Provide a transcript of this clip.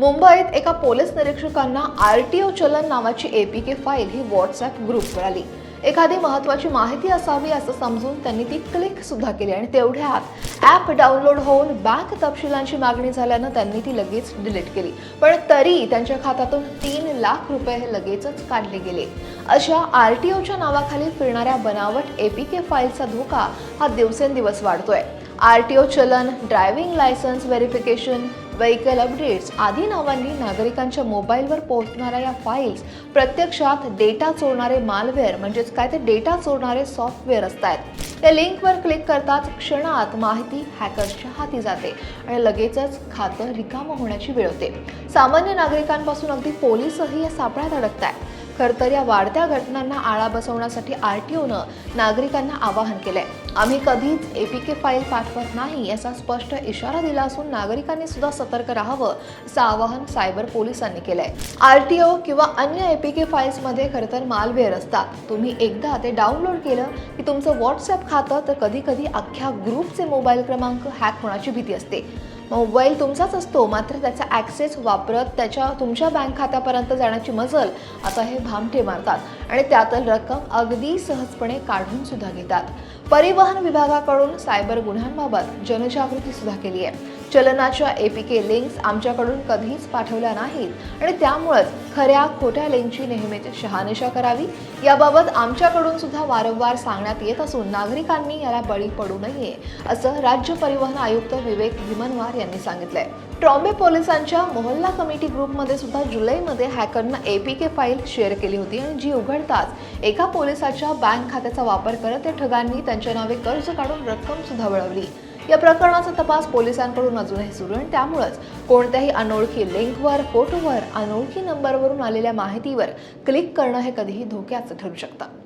मुंबईत एका पोलीस निरीक्षकांना आर टी ओ चलन नावाची एपीके फाईल ही व्हॉट्सअप ग्रुपवर आली एखादी महत्वाची माहिती असावी असं समजून त्यांनी ती क्लिक सुद्धा केली आणि तेवढ्यात ॲप डाउनलोड होऊन बँक तपशिलांची मागणी झाल्यानं त्यांनी ती लगेच डिलीट केली. पण तरी त्यांच्या खात्यातून तीन लाख रुपये हे लगेचच काढले गेले. अशा आर टी ओच्या नावाखाली फिरणाऱ्या बनावट एपीके फाईलचा धोका हा दिवसेंदिवस वाढतोय. आर टी ओ चलन driving licence verification vehicle updates आदी नावांनी नागरिकांच्या मोबाईलवर पोहोचणाऱ्या या फाईल्स प्रत्यक्षात डेटा चोरणारे मालवेअर म्हणजेच काय ते डेटा चोरणारे सॉफ्टवेअर असतात. त्या लिंकवर क्लिक करताच क्षणात माहिती हॅकर्सच्या हाती जाते आणि लगेचच खातं रिकामं होण्याची वेळ होते. सामान्य नागरिकांपासून अगदी पोलीसही या सापळ्यात अडकत आहेत खरं तर या वाढत्या घटनांना आळा बसवण्यासाठी आर टी ओनं नागरिकांना आवाहन केलंय. आम्ही कधीच एपीके फाईल पाठवत नाही याचा स्पष्ट इशारा दिला असून नागरिकांनी सुद्धा सतर्क राहावं असं आवाहन सायबर पोलिसांनी केलंय. आर टी ओ किंवा अन्य एपीके फाईल्समध्ये खरं तर मालवेअर असतात. तुम्ही एकदा ते डाउनलोड केलं की तुमचं व्हॉट्सअप खातं तर कधी कधी अख्ख्या ग्रुपचे मोबाईल क्रमांक हॅक होण्याची भीती असते. मोबाईल तुमचाच असतो मात्र त्याचा ॲक्सेस वापरत त्याच्या तुमच्या बँक खात्यापर्यंत जाण्याची मजल आता हे भामठे मारतात. आणि त्यातील रक्कम अगदी सहजपणे काढून सुद्धा घेतात. परिवहन विभागाकडून सायबर गुन्ह्यांबाबत जनजागृती सुद्धा केली आहे. चलनाच्या एपीके लिंक्स आमच्याकडून कधीच पाठवल्या नाहीत. आणि त्यामुळेच खऱ्या खोट्या लिंकची नेहमीच शहानिशा करावी. याबाबत आमच्याकडून सुद्धा वारंवार सांगण्यात येत असून नागरिकांनी याला बळी पडू नये असं राज्य परिवहन आयुक्त विवेक भीमनवार यांनी सांगितलंय. ट्रॉम्बे पोलिसांच्या मोहल्ला कमिटी ग्रुपमध्ये सुद्धा जुलैमध्ये हॅकरनं एपीके फाईल शेअर केली होती आणि जी उघडताच एका पोलिसाच्या बँक खात्याचा वापर करत त्या ठगांनी त्यांच्या नावे कर्ज काढून रक्कम सुद्धा वळवली. या प्रकरणाचा तपास पोलिसांकडून अजूनही सुरू आहे. त्यामुळेच कोणत्याही अनोळखी लिंकवर फोटोवर अनोळखी नंबरवरून आलेल्या माहितीवर क्लिक करणं हे कधीही धोक्याचं ठरू शकतं.